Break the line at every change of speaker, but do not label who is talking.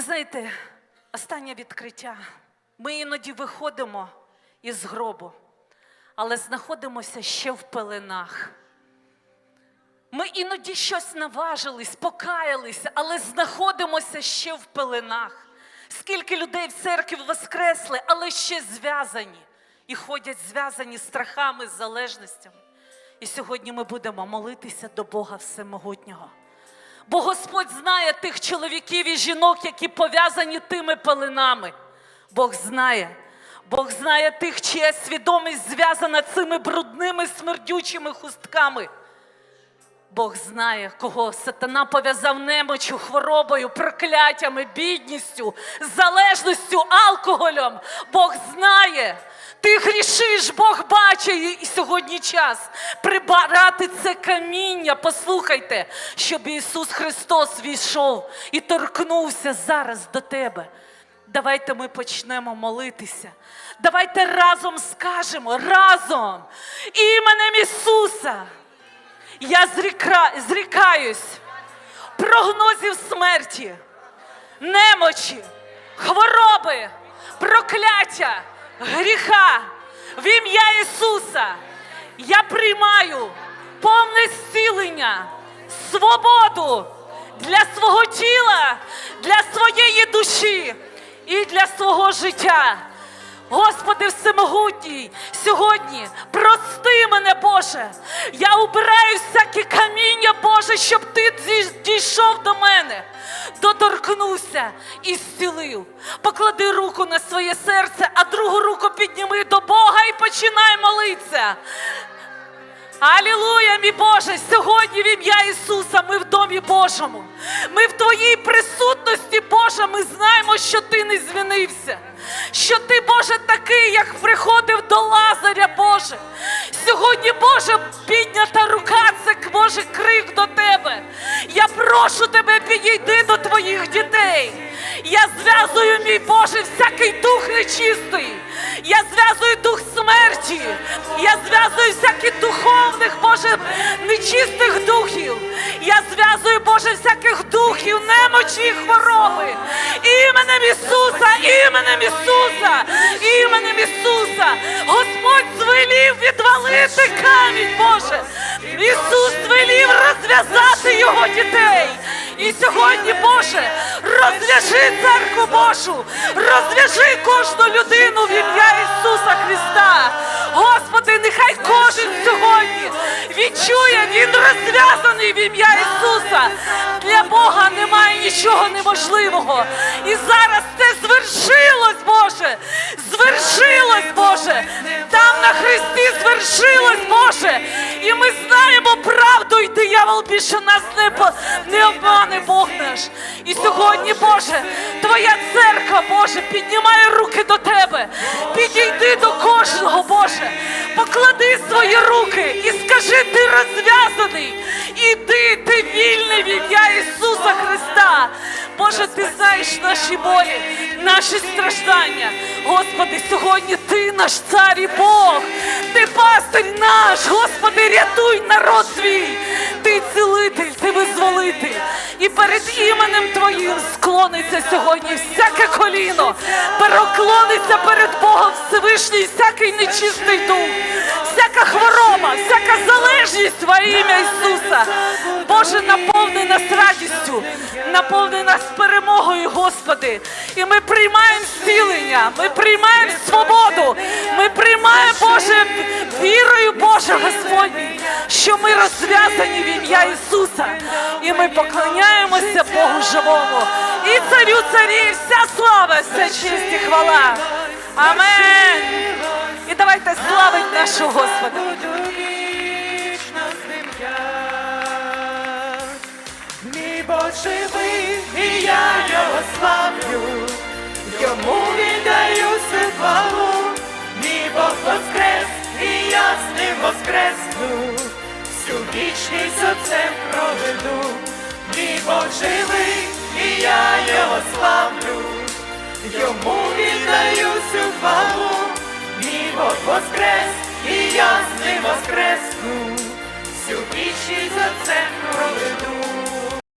Ви знаєте, останнє відкриття. Ми іноді виходимо із гробу, але знаходимося ще в пеленах. Ми іноді щось наважились, покаялися, але знаходимося ще в пеленах. Скільки людей в церкві воскресли, але ще зв'язані і ходять зв'язані страхами, залежностями. І сьогодні ми будемо молитися до Бога Всемогутнього. Бо Господь знає тих чоловіків і жінок, які пов'язані тими пеленами. Бог знає. Бог знає тих, чия свідомість зв'язана цими брудними смердючими хустками. Бог знає, кого сатана пов'язав немочу, хворобою, прокляттями, бідністю, залежністю, алкоголем. Бог знає. Ти грішиш, Бог бачить, і сьогодні час прибирати це каміння. Послухайте, щоб Ісус Христос війшов і торкнувся зараз до тебе. Давайте ми почнемо молитися. Давайте разом скажемо, разом іменем Ісуса. Я зріка, зрікаюсь прогнозів смерті, немочі, хвороби, прокляття, гріха в ім'я Ісуса. Я приймаю повне зцілення, свободу для свого тіла, для своєї душі і для свого життя. Господи Всемогутній, сьогодні прости мене, Боже. Я убираю всяке каміння, Боже, щоб ти дійшов до мене, доторкнувся і зцілив. Поклади руку на своє серце, а другу руку підніми до Бога і починай молитися. Алілуя, мій Боже! Сьогодні в ім'я Ісуса ми в домі Божому. Ми в Твоїй присутності, Боже, ми знаємо, що Ти не змінився. Що ти, Боже, такий, як приходив до Лазаря, Боже. Сьогодні, Боже, піднята рука, це Боже крик до тебе. Я прошу тебе, підійди до твоїх дітей. Я зв'язую, мій Боже, всякий дух нечистий. Я зв'язую дух смерті. Я зв'язую всяких духовних, Боже, нечистих духів. Я зв'язую, Боже, всяких духів, немочі і хвороби. Іменем Ісуса, іменем Ісуса, іменем Ісуса. Господь звелів відвалити камінь, Боже. Ісус звелів розв'язати його дітей. І сьогодні, Боже, розв'яжи церкву Божу, розв'яжи кожну людину в ім'я Ісуса Христа. Господи, нехай кожен сьогодні відчує, він розв'язаний в ім'я Ісуса. Для Бога немає нічого неможливого. І зараз це звершилось, Боже. Звершилось, Боже. Христі звершилось, Боже. І ми знаємо правду, і диявол більше нас не, не обмане Бог наш. І сьогодні, Боже, Твоя церква, Боже, піднімає руки до Тебе. Підійди до кожного, Боже. Поклади свої руки і скажи, ти розв'язаний. Іди, ти вільний в ім'я Ісуса Христа. Боже, ти знаєш наші болі, наші страждання. Господи, сьогодні ти наш цар і Бог. Ти пастир наш, Господи, рятуй народ свій. Ти цілитель, ти визволитель. І перед іменем Твоїм склониться сьогодні всяке коліно, переклониться перед Богом Всевишній, всякий нечистий дух, залежність во ім'я Ісуса. Боже, наповни нас радістю, наповни нас перемогою, Господи. І ми приймаємо зцілення, ми приймаємо свободу, ми приймаємо, Боже, вірою, Боже Господній, що ми розв'язані в ім'я Ісуса. І ми поклоняємося Богу живому. І царю царів вся слава, вся честь і хвала. Амен. І давайте славить нашого Господа.
Вічність отцем проведу. Мій Бог живий, і я його славлю, йому віддаю всю